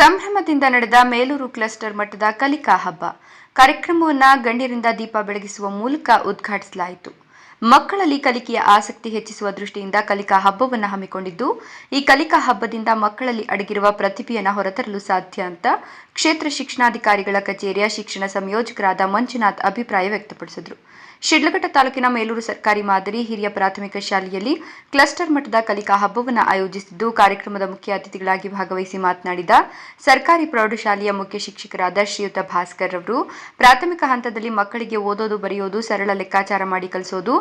ಸಂಭ್ರಮದಿಂದ ನಡೆದ ಮೇಲೂರು ಕ್ಲಸ್ಟರ್ ಮಟ್ಟದ ಕಲಿಕಾ ಹಬ್ಬ. ಕಾರ್ಯಕ್ರಮವನ್ನು ಗಣ್ಯರಿಂದ ದೀಪ ಬೆಳಗಿಸುವ ಮೂಲಕ ಉದ್ಘಾಟಿಸಲಾಯಿತು. ಮಕ್ಕಳಲ್ಲಿ ಕಲಿಕೆಯ ಆಸಕ್ತಿ ಹೆಚ್ಚಿಸುವ ದೃಷ್ಟಿಯಿಂದ ಕಲಿಕಾ ಹಬ್ಬವನ್ನು ಹಮ್ಮಿಕೊಂಡಿದ್ದು, ಈ ಕಲಿಕಾ ಹಬ್ಬದಿಂದ ಮಕ್ಕಳಲ್ಲಿ ಅಡಗಿರುವ ಪ್ರತಿಭೆಯನ್ನು ಹೊರತರಲು ಸಾಧ್ಯ ಅಂತ ಕ್ಷೇತ್ರ ಶಿಕ್ಷಣಾಧಿಕಾರಿಗಳ ಕಚೇರಿಯ ಶಿಕ್ಷಣ ಸಂಯೋಜಕರಾದ ಮಂಜುನಾಥ್ ಅಭಿಪ್ರಾಯ ವ್ಯಕ್ತಪಡಿಸಿದರು. ಶಿಡ್ಲಘಟ್ಟ ತಾಲೂಕಿನ ಮೇಲೂರು ಸರ್ಕಾರಿ ಮಾದರಿ ಹಿರಿಯ ಪ್ರಾಥಮಿಕ ಶಾಲೆಯಲ್ಲಿ ಕ್ಲಸ್ಟರ್ ಮಟ್ಟದ ಕಲಿಕಾ ಹಬ್ಬವನ್ನು ಆಯೋಜಿಸಿದ್ದು, ಕಾರ್ಯಕ್ರಮದ ಮುಖ್ಯ ಅತಿಥಿಗಳಾಗಿ ಭಾಗವಹಿಸಿ ಮಾತನಾಡಿದ ಸರ್ಕಾರಿ ಪ್ರೌಢಶಾಲೆಯ ಮುಖ್ಯ ಶಿಕ್ಷಕರಾದ ಶ್ರೀಯುತ ಭಾಸ್ಕರ್ ಅವರು ಪ್ರಾಥಮಿಕ ಹಂತದಲ್ಲಿ ಮಕ್ಕಳಿಗೆ ಓದೋದು, ಬರೆಯೋದು, ಸರಳ ಲೆಕ್ಕಾಚಾರ ಮಾಡಿ ಕಲಿಸೋದು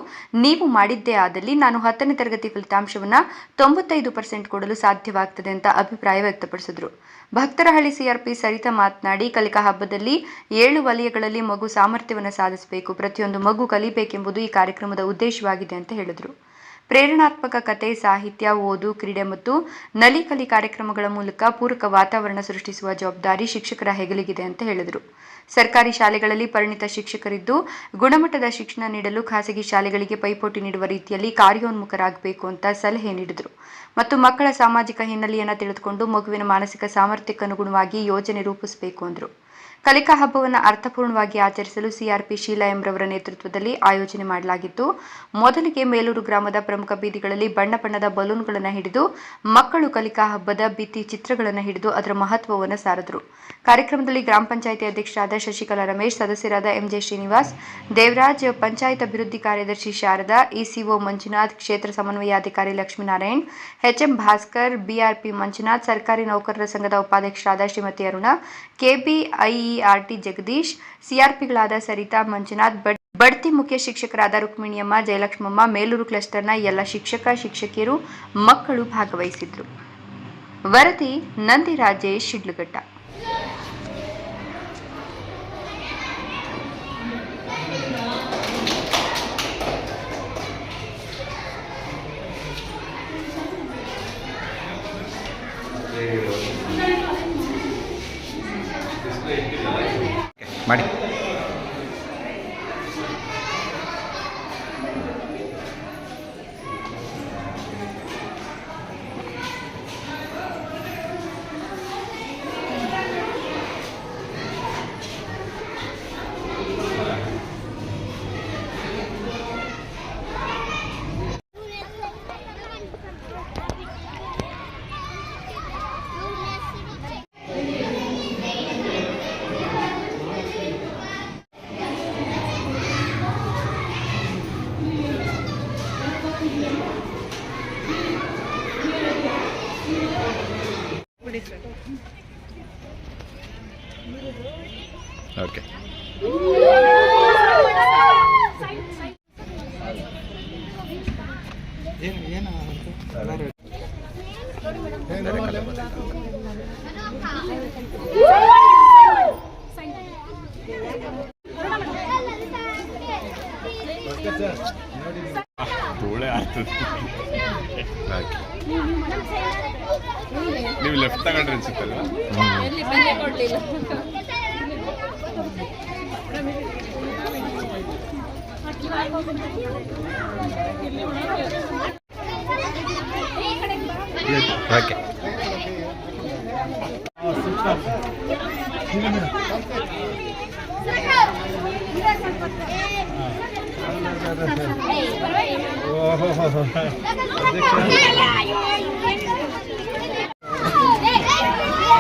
ನೀವು ಮಾಡಿದ್ದೇ ಆದಲ್ಲಿ ನಾನು ಹತ್ತನೇ ತರಗತಿ ಫಲಿತಾಂಶವನ್ನು ತೊಂಬತ್ತೈದು ಪರ್ಸೆಂಟ್ ಕೊಡಲು ಸಾಧ್ಯವಾಗ್ತದೆ ಅಂತ ಅಭಿಪ್ರಾಯ ವ್ಯಕ್ತಪಡಿಸಿದರು. ಭಕ್ತರಹಳ್ಳಿ ಸಿಆರ್ಪಿ ಸರಿತಾ ಮಾತನಾಡಿ, ಕಲಿಕಾ ಹಬ್ಬದಲ್ಲಿ ಏಳು ವಲಯಗಳಲ್ಲಿ ಮಗು ಸಾಮರ್ಥ್ಯವನ್ನು ಸಾಧಿಸಬೇಕು, ಪ್ರತಿಯೊಂದು ಮಗು ಕಲಿಬೇಕೆಂಬುದು ಈ ಕಾರ್ಯಕ್ರಮದ ಉದ್ದೇಶವಾಗಿದೆ ಅಂತ ಹೇಳಿದರು. ಪ್ರೇರಣಾತ್ಮಕ ಕತೆ, ಸಾಹಿತ್ಯ, ಓದು, ಕ್ರೀಡೆ ಮತ್ತು ನಲಿ ಕಲಿ ಕಾರ್ಯಕ್ರಮಗಳ ಮೂಲಕ ಪೂರಕ ವಾತಾವರಣ ಸೃಷ್ಟಿಸುವ ಜವಾಬ್ದಾರಿ ಶಿಕ್ಷಕರ ಹೆಗಲಿಗಿದೆ ಅಂತ ಹೇಳಿದರು. ಸರ್ಕಾರಿ ಶಾಲೆಗಳಲ್ಲಿ ಪರಿಣಿತ ಶಿಕ್ಷಕರಿದ್ದು ಗುಣಮಟ್ಟದ ಶಿಕ್ಷಣ ನೀಡಲು ಖಾಸಗಿ ಶಾಲೆಗಳಿಗೆ ಪೈಪೋಟಿ ನೀಡುವ ರೀತಿಯಲ್ಲಿ ಕಾರ್ಯೋನ್ಮುಖರಾಗಬೇಕು ಅಂತ ಸಲಹೆ ನೀಡಿದರು. ಮತ್ತು ಮಕ್ಕಳ ಸಾಮಾಜಿಕ ಹಿನ್ನೆಲೆಯನ್ನು ತಿಳಿದುಕೊಂಡು ಮಗುವಿನ ಮಾನಸಿಕ ಸಾಮರ್ಥ್ಯಕ್ಕನುಗುಣವಾಗಿ ಯೋಜನೆ ರೂಪಿಸಬೇಕು ಅಂದರು. ಕಲಿಕಾ ಹಬ್ಬವನ್ನು ಅರ್ಥಪೂರ್ಣವಾಗಿ ಆಚರಿಸಲು ಸಿಆರ್ಪಿ ಶೀಲಾ ಎಂರವರ ನೇತೃತ್ವದಲ್ಲಿ ಆಯೋಜನೆ ಮಾಡಲಾಗಿತ್ತು. ಮೊದಲಿಗೆ ಮೇಲೂರು ಗ್ರಾಮದ ಪ್ರಮುಖ ಬೀದಿಗಳಲ್ಲಿ ಬಣ್ಣ ಬಣ್ಣದ ಬಲೂನ್ಗಳನ್ನು ಹಿಡಿದು ಮಕ್ಕಳು ಕಲಿಕಾ ಹಬ್ಬದ ಭಿತ್ತಿ ಚಿತ್ರಗಳನ್ನು ಹಿಡಿದು ಅದರ ಮಹತ್ವವನ್ನು ಸಾರಿದರು. ಕಾರ್ಯಕ್ರಮದಲ್ಲಿ ಗ್ರಾಮ ಪಂಚಾಯಿತಿ ಅಧ್ಯಕ್ಷರಾದ ಶಶಿಕಲಾ ರಮೇಶ್, ಸದಸ್ಯರಾದ ಎಂಜೆ ಶ್ರೀನಿವಾಸ್, ದೇವರಾಜ್ ಪಂಚಾಯತ್ ಅಭಿವೃದ್ಧಿ ಕಾರ್ಯದರ್ಶಿ ಶಾರದಾ, ಇಸಿಒ ಮಂಜುನಾಥ್, ಕ್ಷೇತ್ರ ಸಮನ್ವಯಾಧಿಕಾರಿ ಲಕ್ಷ್ಮೀನಾರಾಯಣ್, ಎಚ್ಎಂ ಭಾಸ್ಕರ್, ಬಿಆರ್ಪಿ ಮಂಜುನಾಥ್, ಸರ್ಕಾರಿ ನೌಕರರ ಸಂಘದ ಉಪಾಧ್ಯಕ್ಷರಾದ ಶ್ರೀಮತಿ ಅರುಣ ಕೆಬಿಐಇಆರ್ಟಿ ಜಗದೀಶ್ ಸಿಆರ್ಪಿಗಳಾದ ಸರಿತಾ ಮಂಜುನಾಥ್, ಬಡ್, ಬಡ್ತಿ ಮುಖ್ಯ ಶಿಕ್ಷಕರಾದ ರುಕ್ಮಿಣಿಯಮ್ಮ, ಜಯಲಕ್ಷ್ಮಮ್ಮ, ಮೇಲೂರು ಕ್ಲಸ್ಟರ್ನ ಎಲ್ಲ ಶಿಕ್ಷಕ, ಶಿಕ್ಷಕಿಯರು ಮಕ್ಕಳು ಭಾಗವಹಿಸಿದ್ರು. ವರದಿ ನಂದಿರಾಜೇಶ್ ಶಿಡ್ಲಘಟ್ಟ. ಮಾಡಿ ಓಕೆ ಧೂಳೆ ಆಗ್ತದೆ ಓಕೆ ನೀವು ಲೆಫ್ಟ್ ತಗೊಂಡ್ರೆ ಅನ್ಸುತ್ತಲ್ವಾ ಎಲ್ಲಿ ಬೆಲೆ ಕೊಡ್ಲಿಲ್ಲ ಓಕೆ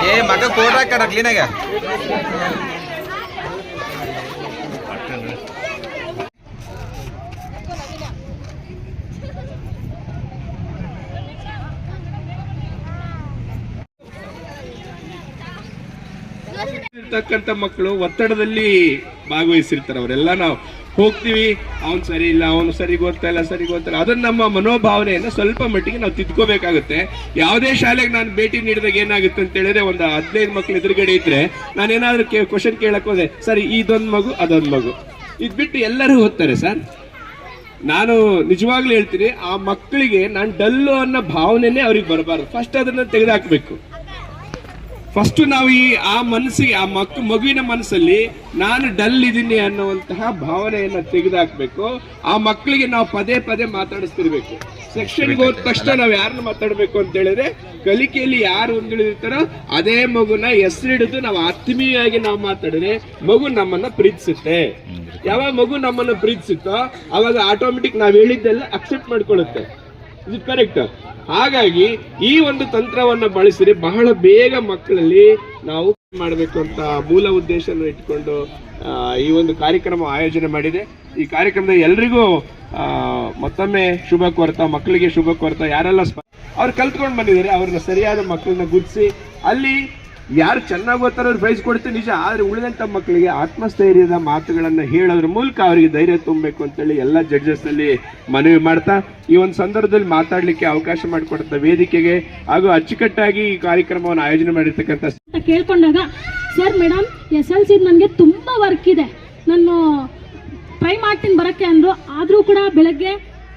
ಏ ಮಗ ಕೋಟ್ ಹಾಕಣ ಕ್ಲೀನಾಗ ಇರ್ತಕ್ಕಂಥ ಮಕ್ಕಳು ಒತ್ತಡದಲ್ಲಿ ಭಾಗವಹಿಸಿರ್ತಾರೆ. ಅವರೆಲ್ಲ ನಾವು ಹೋಗ್ತೀವಿ, ಅವ್ನು ಸರಿ ಇಲ್ಲ, ಅವನು ಸರಿ ಗೊತ್ತಾ ಇಲ್ಲ, ಸರಿ ಗೊತ್ತಿಲ್ಲ ಅದನ್ನ ನಮ್ಮ ಮನೋಭಾವನೆಯನ್ನು ಸ್ವಲ್ಪ ಮಟ್ಟಿಗೆ ನಾವು ತಿದ್ಕೋಬೇಕಾಗುತ್ತೆ. ಯಾವುದೇ ಶಾಲೆಗೆ ನಾನು ಭೇಟಿ ನೀಡಿದಾಗ ಏನಾಗುತ್ತೆ ಅಂತ ಹೇಳಿದ್ರೆ, ಒಂದು ಹದಿನೈದು ಮಕ್ಳು ಎದುರುಗಡೆ ಇದ್ರೆ ನಾನೇನಾದ್ರೂ ಕ್ವಶನ್ ಕೇಳಕ್ ಹೋದೆ, ಸರಿ, ಇದೊಂದು ಮಗು, ಅದೊಂದು ಮಗು. ಇದ್ ಬಿಟ್ಟು ಎಲ್ಲರೂ ಓದ್ತಾರೆ ಸರ್. ನಾನು ನಿಜವಾಗ್ಲೂ ಹೇಳ್ತೀನಿ, ಆ ಮಕ್ಕಳಿಗೆ ನಾನು ಡಲ್ಲು ಅನ್ನೋ ಭಾವನೆನೇ ಅವ್ರಿಗೆ ಬರಬಾರ್ದು. ಫಸ್ಟ್ ಅದನ್ನ ತೆಗೆದುಹಾಕ್ಬೇಕು ಫಸ್ಟ್ ನಾವು ಈ ಆ ಮನಸ್ಸಿಗೆ, ಆ ಮಕ್, ಮಗುವಿನ ಮನಸ್ಸಲ್ಲಿ ನಾನು ಡಲ್ ಇದ್ದೀನಿ ಅನ್ನುವಂತಹ ಭಾವನೆಯನ್ನ ತೆಗೆದುಹಾಕ್ಬೇಕು ಆ ಮಕ್ಕಳಿಗೆ ನಾವು ಪದೇ ಪದೇ ಮಾತಾಡಿಸ್ತಿರ್ಬೇಕು. ಸೆಕ್ಷನ್ಗೆ ಹೋದ ತಕ್ಷಣ ನಾವು ಯಾರನ್ನ ಮಾತಾಡಬೇಕು ಅಂತ ಹೇಳಿದ್ರೆ, ಕಲಿಕೆಯಲ್ಲಿ ಯಾರು ಒಂದಿಳಿದಿರ್ತಾರೋ ಅದೇ ಮಗುನ ಹೆಸರಿಡಿದು ನಾವು ಆತ್ಮೀಯವಾಗಿ ನಾವು ಮಾತಾಡಿದ್ರೆ ಮಗು ನಮ್ಮನ್ನ ಪ್ರೀತಿಸುತ್ತೆ. ಯಾವಾಗ ಮಗು ನಮ್ಮನ್ನ ಪ್ರೀತಿಸುತ್ತೋ, ಅವಾಗ ಆಟೋಮೆಟಿಕ್ ನಾವು ಹೇಳಿದ್ದೆಲ್ಲ ಅಕ್ಸೆಪ್ಟ್ ಮಾಡ್ಕೊಳ್ಳುತ್ತೆ. ಇದು ಕರೆಕ್ಟ್ ಹಾಗಾಗಿ ಈ ಒಂದು ತಂತ್ರವನ್ನ ಬಳಸಿದ್ರೆ ಬಹಳ ಬೇಗ ಮಕ್ಕಳಲ್ಲಿ ನಾವು ಮಾಡಬೇಕು ಅಂತ ಮೂಲ ಉದ್ದೇಶವನ್ನು ಇಟ್ಕೊಂಡು ಈ ಒಂದು ಕಾರ್ಯಕ್ರಮ ಆಯೋಜನೆ ಮಾಡಿದೆ. ಈ ಕಾರ್ಯಕ್ರಮದ ಎಲ್ರಿಗೂ ಮತ್ತೊಮ್ಮೆ ಶುಭ ಕೋರ್ತಾ, ಮಕ್ಕಳಿಗೆ ಶುಭ ಕೋರ್ತಾ, ಯಾರೆಲ್ಲ ಅವ್ರು ಕಲ್ತ್ಕೊಂಡು ಬಂದಿದ್ದಾರೆ, ಅವ್ರನ್ನ ಸರಿಯಾದ ಮಕ್ಕಳನ್ನ ಗುರುತಿಸಿ ಅಲ್ಲಿ ಯಾರು ಚೆನ್ನಾಗಿ ಓದ್ತಾರೋ ಅವ್ರು ಪ್ರೈಸ್ ಕೊಡ್ತೀವಿ ನಿಜ. ಆದರೆ ಉಳಿದಂಥ ಮಕ್ಕಳಿಗೆ ಆತ್ಮಸ್ಥೈರ್ಯದ ಮಾತುಗಳನ್ನು ಹೇಳೋದ್ರ ಮೂಲಕ ಅವರಿಗೆ ಧೈರ್ಯ ತುಂಬಬೇಕು ಅಂತೇಳಿ ಎಲ್ಲ ಜಡ್ಜಸ್ನಲ್ಲಿ ಮನವಿ ಮಾಡ್ತಾ ಈ ಒಂದು ಸಂದರ್ಭದಲ್ಲಿ ಮಾತಾಡಲಿಕ್ಕೆ ಅವಕಾಶ ಮಾಡಿಕೊಡ್ತ ವೇದಿಕೆಗೆ ಹಾಗೂ ಅಚ್ಚುಕಟ್ಟಾಗಿ ಈ ಕಾರ್ಯಕ್ರಮವನ್ನು ಆಯೋಜನೆ ಮಾಡಿರ್ತಕ್ಕಂಥ ಕೇಳ್ಕೊಂಡಾಗ sir madam S L C ನನಗೆ ತುಂಬ ವರ್ಕ್ ಇದೆ. ನಾನು ಟ್ರೈ ಮಾಡ್ತೀನಿ ಬರೋಕ್ಕೆ ಅಂದರು. ಆದರೂ ಕೂಡ ಬೆಳಗ್ಗೆ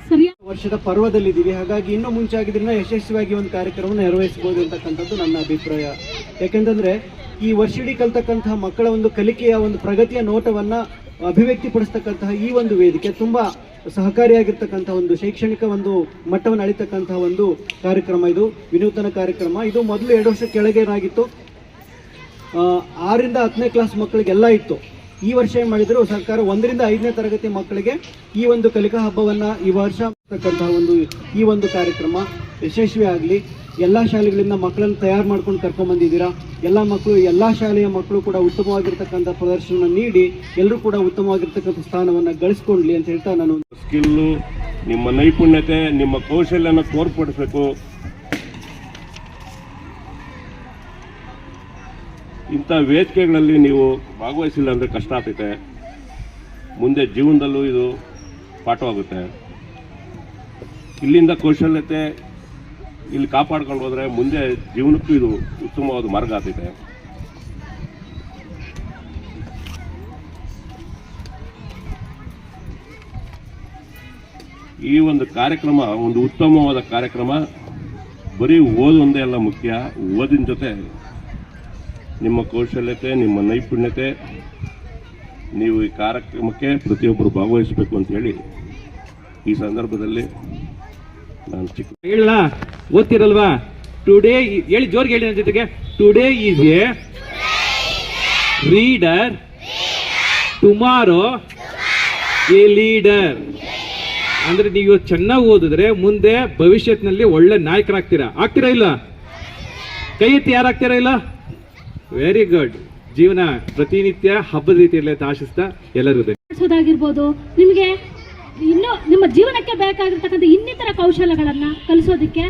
ಸರಿಯಾದ ವರ್ಷದ ಪರ್ವದಲ್ಲಿದ್ದೀವಿ. ಹಾಗಾಗಿ ಇನ್ನೂ ಮುಂಚೆ ಆಗಿದ್ರಿಂದ ಯಶಸ್ವಿಯಾಗಿ ಒಂದು ಕಾರ್ಯಕ್ರಮ ನೆರವೇರಿಸಬಹುದು ಅಂತಕ್ಕಂಥದ್ದು ನನ್ನ ಅಭಿಪ್ರಾಯ. ಯಾಕೆಂತಂದ್ರೆ ಈ ವರ್ಷಿಡೀ ಕಲ್ತಕ್ಕಂತಹ ಮಕ್ಕಳ ಒಂದು ಕಲಿಕೆಯ ಒಂದು ಪ್ರಗತಿಯ ನೋಟವನ್ನ ಅಭಿವ್ಯಕ್ತಿಪಡಿಸ್ತಕ್ಕಂತಹ ಈ ಒಂದು ವೇದಿಕೆ ತುಂಬಾ ಸಹಕಾರಿಯಾಗಿರ್ತಕ್ಕಂತಹ ಒಂದು ಶೈಕ್ಷಣಿಕ ಒಂದು ಮಟ್ಟವನ್ನು ಅಳಿತಕ್ಕಂತಹ ಒಂದು ಕಾರ್ಯಕ್ರಮ ಇದು, ವಿನೂತನ ಕಾರ್ಯಕ್ರಮ. ಇದು ಮೊದಲು ಎರಡು ವರ್ಷ ಕೆಳಗೆ ಏನಾಗಿತ್ತು ಆರರಿಂದ ಹತ್ತನೇ ಕ್ಲಾಸ್ ಮಕ್ಕಳಿಗೆಲ್ಲ ಇತ್ತು. ಈ ವರ್ಷ ಏನ್ ಮಾಡಿದ್ರು? ಸರ್ಕಾರ ಒಂದರಿಂದ ಐದನೇ ತರಗತಿ ಮಕ್ಕಳಿಗೆ ಈ ಒಂದು ಕಲಿಕಾ ಹಬ್ಬವನ್ನ ಈ ವರ್ಷ ಒಂದು ಈ ಒಂದು ಕಾರ್ಯಕ್ರಮ ಯಶಸ್ವಿ ಆಗಲಿ ಎಲ್ಲ ಶಾಲೆಗಳಿಂದ ಮಕ್ಕಳನ್ನು ತಯಾರು ಮಾಡ್ಕೊಂಡು ಕರ್ಕೊಂಡ್ ಬಂದಿದ್ದೀರಾ? ಎಲ್ಲ ಮಕ್ಕಳು, ಎಲ್ಲ ಶಾಲೆಯ ಮಕ್ಕಳು ಕೂಡ ಉತ್ತಮವಾಗಿರ್ತಕ್ಕಂಥ ಪ್ರದರ್ಶನ ನೀಡಿ ಎಲ್ಲರೂ ಕೂಡ ಉತ್ತಮವಾಗಿರ್ತಕ್ಕಂಥ ಸ್ಥಾನವನ್ನ ಗಳಿಸ್ಕೊಂಡ್ಲಿ ಅಂತ ಹೇಳ್ತಾ ನಾನು. ಸ್ಕಿಲ್ಲು, ನಿಮ್ಮ ನೈಪುಣ್ಯತೆ, ನಿಮ್ಮ ಕೌಶಲ್ಯನ ತೋರ್ಪಡಿಸ್ಬೇಕು. ಇಂಥ ವೇದಿಕೆಗಳಲ್ಲಿ ನೀವು ಭಾಗವಹಿಸಿಲ್ಲ ಅಂದರೆ ಕಷ್ಟ ಆಗ್ತೈತೆ. ಮುಂದೆ ಜೀವನದಲ್ಲೂ ಇದು ಪಾಠವಾಗುತ್ತೆ. ಇಲ್ಲಿಂದ ಕೌಶಲ್ಯತೆ ಇಲ್ಲಿ ಕಾಪಾಡ್ಕೊಂಡು ಹೋದರೆ ಮುಂದೆ ಜೀವನಕ್ಕೂ ಇದು ಉತ್ತಮವಾದ ಮಾರ್ಗ ಆಗ್ತಿದೆ ಈ ಒಂದು ಕಾರ್ಯಕ್ರಮ, ಒಂದು ಉತ್ತಮವಾದ ಕಾರ್ಯಕ್ರಮ. ಬರೀ ಓದೊಂದೇ ಅಲ್ಲ ಮುಖ್ಯ. ಓದಿನ ಜೊತೆ ನಿಮ್ಮ ಕೌಶಲ್ಯತೆ, ನಿಮ್ಮ ನೈಪುಣ್ಯತೆ, ನೀವು ಈ ಕಾರ್ಯಕ್ರಮಕ್ಕೆ ಪ್ರತಿಯೊಬ್ಬರು ಭಾಗವಹಿಸಬೇಕು ಅಂತ ಹೇಳಿ ಈ ಸಂದರ್ಭದಲ್ಲಿ ನಾನು ಚಿಕ್ಕ ಓದ್ತಿರಲ್ವಾ ಟುಡೇ ಹೇಳಿ ಜೋರ್ಗೆ ಹೇಳಿ ನನ್ನ ಜೊತೆಗೆ. Today is a reader tomorrow a leader ಅಂದ್ರೆ ನೀವು ಚೆನ್ನಾಗಿ ಓದಿದ್ರೆ ಮುಂದೆ ಭವಿಷ್ಯತ್ನಲ್ಲಿ ಒಳ್ಳೆ ನಾಯಕರಾಗ್ತೀರಾ? ಆಗ್ತೀರಾ ಇಲ್ಲ? ಕೈ ಎತ್ತಿ ಯಾರಾಗ್ತೀರಾ ಇಲ್ಲ? ವೆರಿ ಗುಡ್ ಜೀವನ ಪ್ರತಿನಿತ್ಯ ಹಬ್ಬದ ರೀತಿಯಲ್ಲಿ ಆಶಿಸ್ತಾ ಎಲ್ಲರೂ. ಮಾಡಿಸೋದಾಗಿರ್ಬೋದು ನಿಮಗೆ ಇನ್ನು ನಿಮ್ಮ ಜೀವನಕ್ಕೆ ಬೇಕಾಗಿರ್ತಕ್ಕಂಥ ಇನ್ನಿತರ ಕೌಶಲ್ಯಗಳನ್ನು ಕಲಿಸೋದಕ್ಕೆ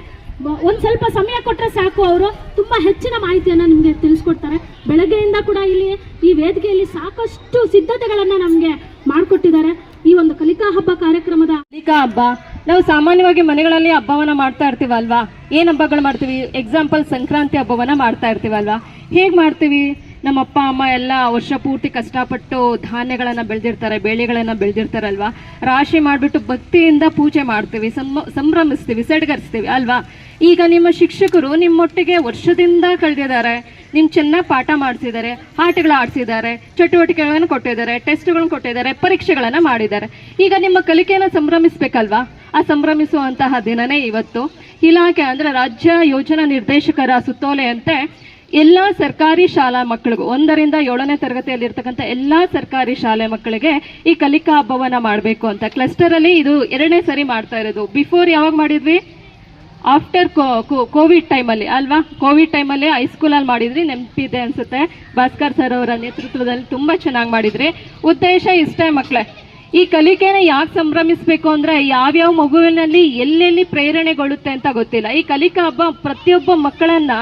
ಒಂದ್ ಸ್ವಲ್ಪ ಸಮಯ ಕೊಟ್ಟರೆ ಸಾಕು ಅವರು. ತುಂಬಾ ಹೆಚ್ಚಿನ ಮಾಹಿತಿಯನ್ನು ನಿಮಗೆ ತಿಳಿಸ್ಕೊಡ್ತಾರೆ. ಬೆಳಗ್ಗೆಯಿಂದ ಕೂಡ ಇಲ್ಲಿ ಈ ವೇದಿಕೆಯಲ್ಲಿ ಸಾಕಷ್ಟು ಸಿದ್ಧತೆಗಳನ್ನು ನಮಗೆ ಮಾಡಿಕೊಟ್ಟಿದ್ದಾರೆ. ಈ ಒಂದು ಕಲಿಕಾ ಹಬ್ಬ ಕಾರ್ಯಕ್ರಮದ ಕಲಿಕಾ ಹಬ್ಬ, ನಾವು ಸಾಮಾನ್ಯವಾಗಿ ಮನೆಗಳಲ್ಲಿ ಹಬ್ಬವನ್ನ ಮಾಡ್ತಾ ಇರ್ತೀವಲ್ವಾ? ಏನ್ ಹಬ್ಬಗಳು ಮಾಡ್ತೀವಿ? ಎಕ್ಸಾಂಪಲ್ ಸಂಕ್ರಾಂತಿ ಹಬ್ಬವನ್ನ ಮಾಡ್ತಾ ಇರ್ತೀವಲ್ವಾ? ಹೇಗ್ ಮಾಡ್ತೀವಿ? ನಮ್ಮ ಅಪ್ಪ, ಅಮ್ಮ ಎಲ್ಲ ವರ್ಷ ಪೂರ್ತಿ ಕಷ್ಟಪಟ್ಟು ಧಾನ್ಯಗಳನ್ನು ಬೆಳೆದಿರ್ತಾರೆ, ಬೆಳೆಗಳನ್ನು ಬೆಳೆದಿರ್ತಾರಲ್ವಾ? ರಾಶಿ ಮಾಡಿಬಿಟ್ಟು ಭಕ್ತಿಯಿಂದ ಪೂಜೆ ಮಾಡ್ತೀವಿ ಸಂಭ್ರಮಿಸ್ತೀವಿ, ಸಡ್ಗರಿಸ್ತೀವಿ, ಅಲ್ವಾ? ಈಗ ನಿಮ್ಮ ಶಿಕ್ಷಕರು ನಿಮ್ಮೊಟ್ಟಿಗೆ ವರ್ಷದಿಂದ ಕಳೆದಿದ್ದಾರೆ. ನಿಮ್ಮ ಚೆನ್ನಾಗಿ ಪಾಠ ಮಾಡಿಸಿದ್ದಾರೆ, ಆಟಗಳು ಆಡಿಸಿದ್ದಾರೆ, ಚಟುವಟಿಕೆಗಳನ್ನು ಕೊಟ್ಟಿದ್ದಾರೆ, ಟೆಸ್ಟ್ಗಳನ್ನು ಕೊಟ್ಟಿದ್ದಾರೆ, ಪರೀಕ್ಷೆಗಳನ್ನು ಮಾಡಿದ್ದಾರೆ. ಈಗ ನಿಮ್ಮ ಕಲಿಕೆಯನ್ನು ಸಂಭ್ರಮಿಸಬೇಕಲ್ವಾ? ಆ ಸಂಭ್ರಮಿಸುವಂತಹ ದಿನನೇ ಇವತ್ತು. ಇಲಾಖೆ ಅಂದರೆ ರಾಜ್ಯ ಯೋಜನಾ ನಿರ್ದೇಶಕರ ಸುತ್ತೋಲೆಯಂತೆ ಎಲ್ಲ ಸರ್ಕಾರಿ ಶಾಲಾ ಮಕ್ಕಳಿಗೂ, ಒಂದರಿಂದ ಏಳನೇ ತರಗತಿಯಲ್ಲಿ ಇರ್ತಕ್ಕಂಥ ಎಲ್ಲಾ ಸರ್ಕಾರಿ ಶಾಲೆ ಮಕ್ಕಳಿಗೆ ಈ ಕಲಿಕಾ ಹಬ್ಬವನ್ನ ಮಾಡಬೇಕು ಅಂತ. ಕ್ಲಸ್ಟರ್ ಅಲ್ಲಿ ಇದು ಎರಡನೇ ಸರಿ ಮಾಡ್ತಾ ಇರೋದು. ಬಿಫೋರ್ ಯಾವಾಗ ಮಾಡಿದ್ವಿ? ಆಫ್ಟರ್ ಕೋವಿಡ್ ಟೈಮಲ್ಲಿ ಅಲ್ವಾ? ಕೋವಿಡ್ ಟೈಮಲ್ಲಿ ಹೈಸ್ಕೂಲಲ್ಲಿ ಮಾಡಿದ್ರಿ, ನೆನಪಿದೆ ಅನ್ಸುತ್ತೆ. ಭಾಸ್ಕರ್ ಸರ್ ಅವರ ನೇತೃತ್ವದಲ್ಲಿ ತುಂಬಾ ಚೆನ್ನಾಗಿ ಮಾಡಿದ್ರಿ. ಉದ್ದೇಶ ಇಷ್ಟೇ ಮಕ್ಕಳೇ ಈ ಕಲಿಕೆನ ಯಾಕೆ ಸಂಭ್ರಮಿಸ್ಬೇಕು ಅಂದ್ರೆ ಯಾವ್ಯಾವ ಮಗುವಿನಲ್ಲಿ ಎಲ್ಲೆಲ್ಲಿ ಪ್ರೇರಣೆಗೊಳ್ಳುತ್ತೆ ಅಂತ ಗೊತ್ತಿಲ್ಲ. ಈ ಕಲಿಕಾ ಹಬ್ಬ ಪ್ರತಿಯೊಬ್ಬ ಮಕ್ಕಳನ್ನ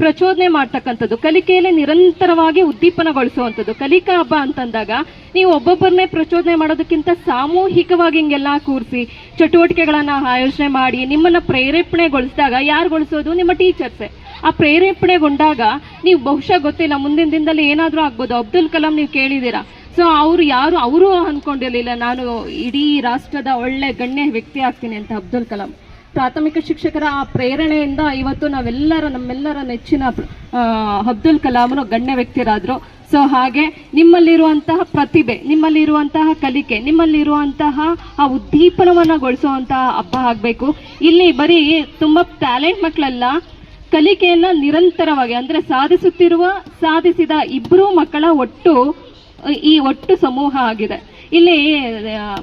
ಪ್ರಚೋದನೆ ಮಾಡ್ತಕ್ಕಂಥದ್ದು, ಕಲಿಕೆಯಲ್ಲಿ ನಿರಂತರವಾಗಿ ಉದ್ದೀಪನಗೊಳಿಸುವಂಥದ್ದು. ಕಲಿಕಾ ಹಬ್ಬ ಅಂತಂದಾಗ ನೀವು ಒಬ್ಬೊಬ್ಬರನ್ನೇ ಪ್ರಚೋದನೆ ಮಾಡೋದಕ್ಕಿಂತ ಸಾಮೂಹಿಕವಾಗಿ ಹಿಂಗೆಲ್ಲ ಕೂರಿಸಿ, ಚಟುವಟಿಕೆಗಳನ್ನು ಆಯೋಜನೆ ಮಾಡಿ, ನಿಮ್ಮನ್ನ ಪ್ರೇರೇಪಣೆಗೊಳಿಸಿದಾಗ ಯಾರುಗೊಳಿಸೋದು ನಿಮ್ಮ ಟೀಚರ್ಸೇ ಆ ಪ್ರೇರೇಪಣೆಗೊಂಡಾಗ ನೀವು ಬಹುಶಃ ಗೊತ್ತಿಲ್ಲ, ಮುಂದಿನ ದಿನದಲ್ಲಿ ಏನಾದರೂ ಆಗ್ಬೋದು. ಅಬ್ದುಲ್ ಕಲಾಂ ನೀವು ಕೇಳಿದ್ದೀರಾ? ಸೊ ಅವರು ಯಾರು, ಅವರು ಅಂದ್ಕೊಂಡಿರಲಿಲ್ಲ, ನಾನು ಇಡೀ ರಾಷ್ಟ್ರದ ಒಳ್ಳೆ ಗಣ್ಯ ವ್ಯಕ್ತಿ ಆಗ್ತೀನಿ ಅಂತ ಅಬ್ದುಲ್ ಕಲಾಂ. ಪ್ರಾಥಮಿಕ ಶಿಕ್ಷಕರ ಆ ಪ್ರೇರಣೆಯಿಂದ ಇವತ್ತು ನಾವೆಲ್ಲರ, ನಮ್ಮೆಲ್ಲರ ನೆಚ್ಚಿನ ಅಬ್ದುಲ್ ಕಲಾಂರು ಗಣ್ಯ ವ್ಯಕ್ತಿರಾದರು. ಸೊ ಹಾಗೆ ನಿಮ್ಮಲ್ಲಿರುವಂತಹ ಪ್ರತಿಭೆ, ನಿಮ್ಮಲ್ಲಿರುವಂತಹ ಕಲಿಕೆ, ನಿಮ್ಮಲ್ಲಿರುವಂತಹ ಆ ಉದ್ದೀಪನವನ್ನಗೊಳಿಸುವಂತಹ ಹಬ್ಬ ಆಗಬೇಕು. ಇಲ್ಲಿ ಬರೀ ತುಂಬ ಟ್ಯಾಲೆಂಟ್ ಮಕ್ಕಳೆಲ್ಲ ಕಲಿಕೆಯನ್ನ ನಿರಂತರವಾಗಿ ಅಂದ್ರೆ ಸಾಧಿಸುತ್ತಿರುವ, ಸಾಧಿಸಿದ ಇಬ್ಬರೂ ಮಕ್ಕಳ ಒಟ್ಟು, ಈ ಒಟ್ಟು ಸಮೂಹ ಆಗಿದೆ. ಇಲ್ಲಿ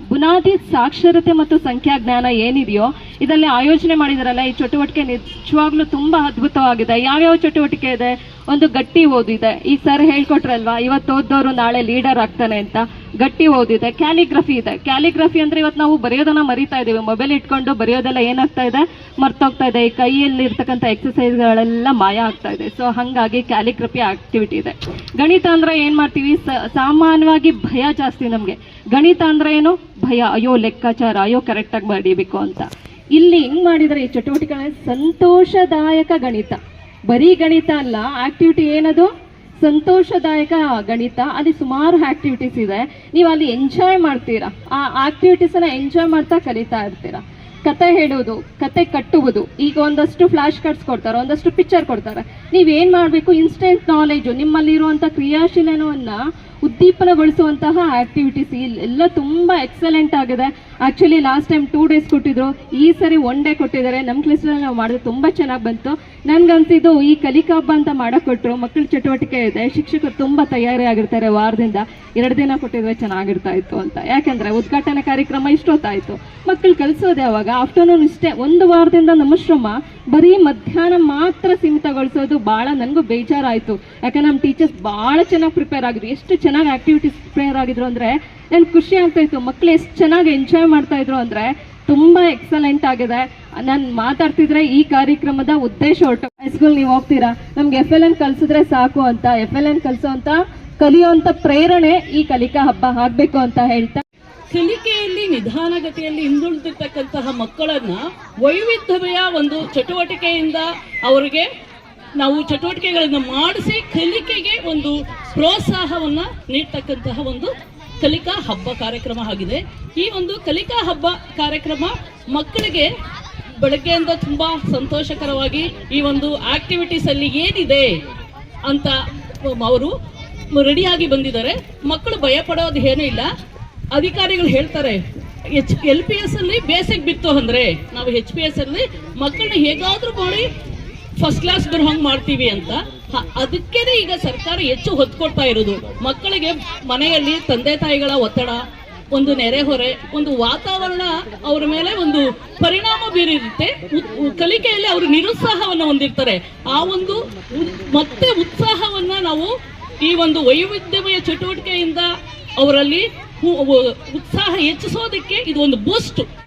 ಬುನಾದಿ ಸಾಕ್ಷರತೆ ಮತ್ತು ಸಂಖ್ಯಾಜ್ಞಾನ ಏನಿದೆಯೋ ಇದರಲ್ಲಿ ಆಯೋಜನೆ ಮಾಡಿದಾರಲ್ಲ, ಈ ಚಟುವಟಿಕೆ ನಿಜವಾಗ್ಲೂ ತುಂಬಾ ಅದ್ಭುತವಾಗಿದೆ. ಯಾವ್ಯಾವ ಚಟುವಟಿಕೆ ಇದೆ? ಒಂದು ಗಟ್ಟಿ ಓದಿದೆ. ಈ ಸರ್ ಹೇಳ್ಕೊಟ್ರಲ್ವಾ, ಇವತ್ತು ಓದೋರು ನಾಳೆ ಲೀಡರ್ ಆಗ್ತಾನೆ ಅಂತ. ಗಟ್ಟಿ ಓದಿದೆ. ಕ್ಯಾಲಿಗ್ರಫಿ ಇದೆ. ಕ್ಯಾಲಿಗ್ರಫಿ ಅಂದ್ರೆ ಇವತ್ತು ನಾವು ಬರೆಯೋದನ್ನ ಮರಿತಾ ಇದೀವಿ ಮೊಬೈಲ್ ಇಟ್ಕೊಂಡು ಬರೆಯೋದೆಲ್ಲ ಏನಾಗ್ತಾ ಇದೆ? ಮರ್ತೋಗ್ತಾ ಇದೆ. ಈ ಕೈಯಲ್ಲಿ ಇರ್ತಕ್ಕಂಥ ಎಕ್ಸಸೈಸ್ಗಳೆಲ್ಲ ಮಾಯ ಆಗ್ತಾ ಇದೆ. ಸೊ ಹಾಗಾಗಿ ಕ್ಯಾಲಿಗ್ರಫಿ ಆಕ್ಟಿವಿಟಿ ಇದೆ. ಗಣಿತ ಅಂದ್ರೆ ಏನ್ ಮಾಡ್ತೀವಿ? ಸಾಮಾನ್ಯವಾಗಿ ಭಯ ಜಾಸ್ತಿ ನಮಗೆ. ಗಣಿತ ಅಂದ್ರೆ ಏನು? ಭಯ. ಅಯ್ಯೋ, ಲೆಕ್ಕಾಚಾರ. ಅಯ್ಯೋ ಕರೆಕ್ಟಾಗಿ ಬರೀಬೇಕು ಅಂತ. ಇಲ್ಲಿ ಹೆಂಗ್ ಮಾಡಿದರೆ ಈ ಚಟುವಟಿಕೆ ಸಂತೋಷದಾಯಕ ಗಣಿತ. ಬರೀ ಗಣಿತ ಅಲ್ಲ ಆಕ್ಟಿವಿಟಿ ಏನದು? ಸಂತೋಷದಾಯಕ ಗಣಿತ. ಅಲ್ಲಿ ಸುಮಾರು ಆಕ್ಟಿವಿಟೀಸ್ ಇದೆ. ನೀವು ಅಲ್ಲಿ ಎಂಜಾಯ್ ಮಾಡ್ತೀರಾ? ಆ ಆಕ್ಟಿವಿಟೀಸನ್ನ ಎಂಜಾಯ್ ಮಾಡ್ತಾ ಕಲಿತಾ ಇರ್ತೀರಾ? ಕತೆ ಹೇಳುವುದು, ಕತೆ ಕಟ್ಟುವುದು. ಈಗ ಒಂದಷ್ಟು ಫ್ಲಾಶ್ ಕಾರ್ಡ್ಸ್ ಕೊಡ್ತಾರೆ, ಒಂದಷ್ಟು ಪಿಕ್ಚರ್ ಕೊಡ್ತಾರೆ. ನೀವೇನು ಮಾಡಬೇಕು? ಇನ್ಸ್ಟೆಂಟ್ ನಾಲೆಜು ನಿಮ್ಮಲ್ಲಿರುವಂಥ ಕ್ರಿಯಾಶೀಲನವನ್ನು ಉದ್ದೀಪನಗೊಳಿಸುವಂತಹ ಆಕ್ಟಿವಿಟೀಸ್ ಎಲ್ಲ ತುಂಬಾ ಎಕ್ಸಲೆಂಟ್ ಆಗಿದೆ. Actually last time two days ಕೊಟ್ಟಿದ್ರು. ಈ ಸರಿ ಒನ್ ಡೇ ಕೊಟ್ಟಿದ್ದಾರೆ. ನಮ್ಮ ಕ್ಲಾಸಲ್ಲಿ ನಾವು ಮಾಡಿದ್ರೆ ತುಂಬ ಚೆನ್ನಾಗಿ ಬಂತು. ನನ್ಗನ್ಸಿದ್ದು ಈ ಕಲಿಕಾ ಹಬ್ಬ ಅಂತ ಮಾಡಕ್ ಕೊಟ್ಟರು ಮಕ್ಕಳ ಚಟುವಟಿಕೆ ಇದೆ. ಶಿಕ್ಷಕರು ತುಂಬ ತಯಾರಿ ಆಗಿರ್ತಾರೆ ವಾರದಿಂದ. ಎರಡು ದಿನ ಕೊಟ್ಟಿದ್ರೆ ಚೆನ್ನಾಗಿರ್ತಾ ಇತ್ತು ಅಂತ. ಯಾಕಂದ್ರೆ ಉದ್ಘಾಟನೆ ಕಾರ್ಯಕ್ರಮ ಇಷ್ಟೊತ್ತಾಯಿತು. ಮಕ್ಕಳು ಕಲಿಸೋದು ಯಾವಾಗ ಆಫ್ಟರ್ನೂನ್ ಇಷ್ಟೇ. ಒಂದು ವಾರದಿಂದ ನಮ್ಮ ಶ್ರಮ. ಬರೀ ಮಧ್ಯಾಹ್ನ ಮಾತ್ರ ಸೀಮಿತಗೊಳಿಸೋದು ಭಾಳ ನನಗೂ ಬೇಜಾರಾಯಿತು. ಯಾಕಂದ್ರೆ ನಮ್ಮ ಟೀಚರ್ಸ್ ಭಾಳ ಚೆನ್ನಾಗಿ ಪ್ರಿಪೇರ್ ಆಗಿದ್ರು. ಎಷ್ಟು ಚೆನ್ನಾಗಿ ಆಕ್ಟಿವಿಟೀಸ್ ಪ್ರಿಪೇರ್ ಆಗಿದ್ರು ಅಂದರೆ ನನ್ಗೆ ಖುಷಿ ಆಗ್ತಾಯಿತ್ತು ಮಕ್ಕಳು ಎಷ್ಟು ಚೆನ್ನಾಗಿ ಎಂಜಾಯ್ ಮಾಡ್ತಾ ಇದ್ರು ಅಂದರೆ ತುಂಬ ಎಕ್ಸಲೆಂಟ್ ಆಗಿದೆ. ನಾನು ಮಾತಾಡ್ತಿದ್ರೆ ಈ ಕಾರ್ಯಕ್ರಮದ ಉದ್ದೇಶ ಹೊರಟು. ಹೈಸ್ಕೂಲ್ ನೀವು ಹೋಗ್ತೀರಾ? ನಮ್ಗೆ ಎಫ್ ಎಲ್ ಎನ್ ಕಲ್ಸಿದ್ರೆ ಸಾಕು ಅಂತ. ಎಫ್ ಎಲ್ ಎನ್ ಕಲಿಸೋ ಅಂತ ಕಲಿಯುವಂಥ ಪ್ರೇರಣೆ ಈ ಕಲಿಕಾ ಹಬ್ಬ ಆಗಬೇಕು ಅಂತ ಹೇಳ್ತಾ. ಕಲಿಕೆಯಲ್ಲಿ, ನಿಧಾನಗತಿಯಲ್ಲಿ ಹಿಂದುಳಿದಿರ್ತಕ್ಕಂತಹ ಮಕ್ಕಳನ್ನ ವೈವಿಧ್ಯಮಯ ಒಂದು ಚಟುವಟಿಕೆಯಿಂದ ಅವರಿಗೆ ನಾವು ಚಟುವಟಿಕೆಗಳನ್ನು ಮಾಡಿಸಿ ಕಲಿಕೆಗೆ ಒಂದು ಪ್ರೋತ್ಸಾಹವನ್ನ ನೀಡ್ತಕ್ಕಂತಹ ಒಂದು ಕಲಿಕಾ ಹಬ್ಬ ಕಾರ್ಯಕ್ರಮ ಆಗಿದೆ. ಈ ಒಂದು ಕಲಿಕಾ ಹಬ್ಬ ಕಾರ್ಯಕ್ರಮ ಮಕ್ಕಳಿಗೆ ಬೆಳಗ್ಗೆಯಿಂದ ತುಂಬಾ ಸಂತೋಷಕರವಾಗಿ ಈ ಒಂದು ಆಕ್ಟಿವಿಟೀಸ್ ಅಲ್ಲಿ ಏನಿದೆ ಅಂತ ಅವರು ರೆಡಿಯಾಗಿ ಬಂದಿದ್ದಾರೆ. ಮಕ್ಕಳು ಭಯ ಪಡೋದು ಏನೂ ಇಲ್ಲ. ಅಧಿಕಾರಿಗಳು ಹೇಳ್ತಾರೆ ಎಚ್ ಎಲ್ ಪಿ ಎಸ್ ಅಲ್ಲಿ ಬೇಸಿಕ್ ಬಿತ್ತು ಅಂದ್ರೆ, ನಾವು ಎಚ್ ಪಿ ಎಸ್ ಅಲ್ಲಿ ಮಕ್ಕಳನ್ನ ಹೇಗಾದ್ರೂ ಮಾಡಿ ಫಸ್ಟ್ ಕ್ಲಾಸ್ ಬರೋ ಹಂಗ್ ಮಾಡ್ತೀವಿ ಅಂತ. ಅದಕ್ಕೇನೆ ಈಗ ಸರ್ಕಾರ ಹೆಚ್ಚು ಹೊತ್ತು ಕೊಡ್ತಾ ಇರೋದು. ಮಕ್ಕಳಿಗೆ ಮನೆಯಲ್ಲಿ ತಂದೆ ತಾಯಿಗಳ ಒತ್ತಡ, ಒಂದು ನೆರೆಹೊರೆ ಒಂದು ವಾತಾವರಣ ಅವರ ಮೇಲೆ ಒಂದು ಪರಿಣಾಮ ಬೀರಿರುತ್ತೆ. ಕಲಿಕೆಯಲ್ಲಿ ಅವರು ನಿರುತ್ಸಾಹವನ್ನು ಹೊಂದಿರ್ತಾರೆ. ಆ ಒಂದು ಮತ್ತೆ ಉತ್ಸಾಹವನ್ನ ನಾವು ಈ ಒಂದು ವೈವಿಧ್ಯಮಯ ಚಟುವಟಿಕೆಯಿಂದ ಅವರಲ್ಲಿ ಉತ್ಸಾಹ ಹೆಚ್ಚಿಸೋದಕ್ಕೆ ಇದು ಒಂದು ಬೂಸ್ಟ್